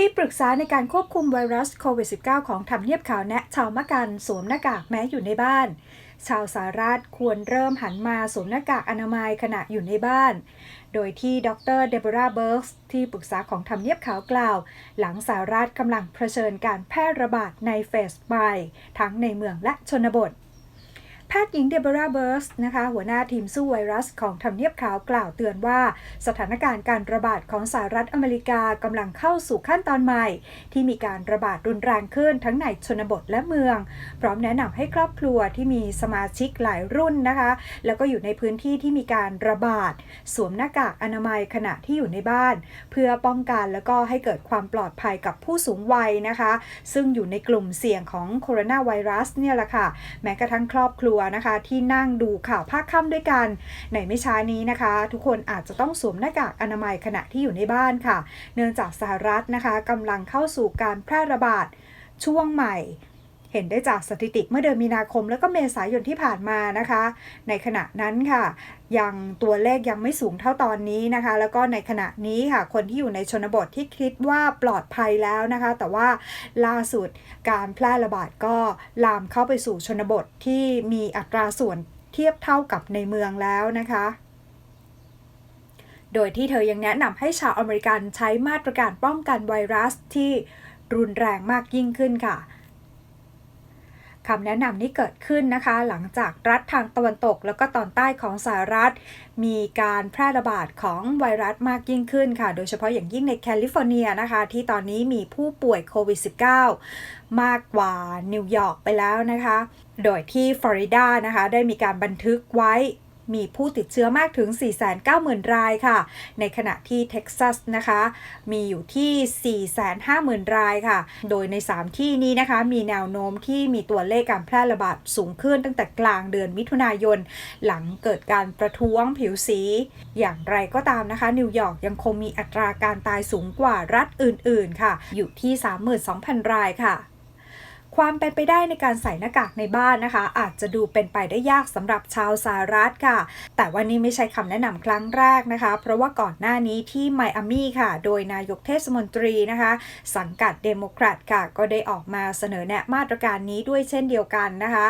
ที่ปรึกษาในการควบคุมไวรัสโควิด -19 ของทำเนียบขาวแนะชาวมะกันสวมหน้ากากแม้อยู่ในบ้าน ชาวสหรัฐควรเริ่มหันมาสวมหน้ากากอนามัยขณะอยู่ในบ้าน โดยที่ดรเดโบราเบิร์กส์ที่ปรึกษาของทำเนียบขาวกล่าว หลังสหรัฐกำลังเผชิญการแพร่ระบาดในเฟสใหม่ทั้งในเมืองและชนบท แพทย์หญิงเดโบราเบิร์สนะคะหัวหน้าทีมสู้ไวรัสของทำเนียบขาวกล่าวเตือนว่า สถานการณ์การระบาดของสหรัฐอเมริกากำลังเข้าสู่ขั้นตอนใหม่ ที่มีการระบาดรุนแรงขึ้นทั้งในชนบทและเมือง พร้อมแนะนำให้ครอบครัวที่มีสมาชิกหลายรุ่นนะคะ แล้วก็อยู่ในพื้นที่ที่มีการระบาด สวมหน้ากากอนามัยขณะที่อยู่ในบ้าน เพื่อป้องกันแล้วก็ให้เกิดความปลอดภัยกับผู้สูงวัยนะคะ ซึ่งอยู่ในกลุ่มเสี่ยงของโคโรนาไวรัสเนี่ยแหละค่ะแม้กระทั่งครอบครัวนะคะ ที่นั่งดูข่าวภาคค่ำด้วยกันในไม่ช้านี้นะคะ ทุกคนอาจจะต้องสวมหน้ากากอนามัยขณะที่อยู่ในบ้านค่ะ เนื่องจากสหรัฐนะคะกำลังเข้าสู่การแพร่ระบาดช่วงใหม่ เห็นได้จากสถิติเมื่อเดือนมีนาคมแล้วก็เมษายนที่ผ่านมานะคะ ในขณะนั้นค่ะ ยังตัวเลขยังไม่สูงเท่าตอนนี้นะคะ แล้วก็ในขณะนี้ค่ะ คนที่อยู่ในชนบทที่คิดว่าปลอดภัยแล้วนะคะ แต่ว่าล่าสุดการแพร่ระบาดก็ลามเข้าไปสู่ชนบทที่มีอัตราส่วนเทียบเท่ากับในเมืองแล้วนะคะโดยที่เธอยังแนะนำให้ชาวอเมริกันใช้มาตรการป้องกันไวรัสที่รุนแรงมากยิ่งขึ้นค่ะ คำแนะนำนี้เกิดขึ้นนะคะ หลังจากรัฐทางตะวันตก แล้วก็ตอนใต้ของสหรัฐ มีการแพร่ระบาดของไวรัสมากยิ่งขึ้นค่ะ โดยเฉพาะอย่างยิ่งในแคลิฟอร์เนียนะคะ ที่ตอนนี้มีผู้ป่วยโควิด -19 มากกว่านิวยอร์กไปแล้วนะคะ โดยที่ฟลอริดานะคะ ได้มีการบันทึกไว้ มีผู้ติดเชื้อมากถึง 490,000 รายค่ะ ในขณะที่เท็กซัสนะคะ มีอยู่ที่ 450,000 รายค่ะ โดยใน 3 ที่นี้นะคะ มีแนวโน้มที่มีตัวเลขการแพร่ระบาดสูงขึ้นตั้งแต่กลางเดือนมิถุนายน หลังเกิดการประท้วงผิวสี อย่างไรก็ตามนะคะ นิวยอร์กยังคงมีอัตราการตายสูงกว่ารัฐอื่นๆ ค่ะ อยู่ที่ 32,000 รายค่ะ ความเป็นไปได้ในการใส่หน้ากากในบ้านนะคะ อาจจะดูเป็นไปได้ยากสำหรับชาวสหรัฐค่ะ แต่วันนี้ไม่ใช่คำแนะนำครั้งแรกนะคะ เพราะว่าก่อนหน้านี้ที่ไมอามี่ค่ะ โดยนายกเทศมนตรีนะคะ สังกัดเดโมแครตค่ะ ก็ได้ออกมาเสนอแนะมาตรการนี้ด้วยเช่นเดียวกันนะคะ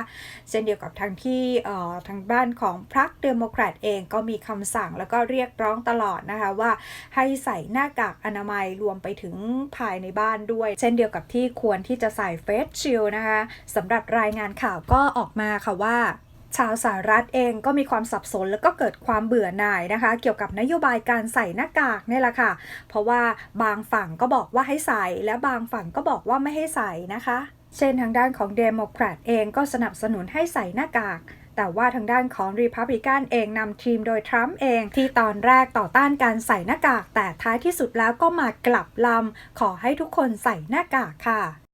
เช่นเดียวกับทางที่เอ่อทางบ้านของพรรคเดโมแครตเองก็มีคำสั่งแล้วก็เรียกร้องตลอดนะคะว่าให้ใส่หน้ากากอนามัยรวมไปถึงภายในบ้านด้วย เช่นเดียวกับที่ควรที่จะใส่เฟสชิลนะคะสำหรับรายงานข่าวก็ออกมาค่ะว่าชาวสหรัฐเองก็มีความสับสนแล้วก็เกิดความเบื่อหน่ายนะคะ เกี่ยวกับนโยบายการใส่หน้ากากนี่แหละค่ะ เพราะว่าบางฝั่งก็บอกว่าให้ใส่ และบางฝั่งก็บอกว่าไม่ให้ใส่นะคะ เช่นทางด้านของเดโมแครตเองก็สนับสนุนให้ใส่หน้ากากแต่ว่าทางด้านของรีพับลิกันเองนำทีมโดยทรัมป์เองที่ตอนแรกต่อต้านการใส่หน้ากาก แต่ท้ายที่สุดแล้วก็มากลับลำขอให้ทุกคนใส่หน้ากากค่ะ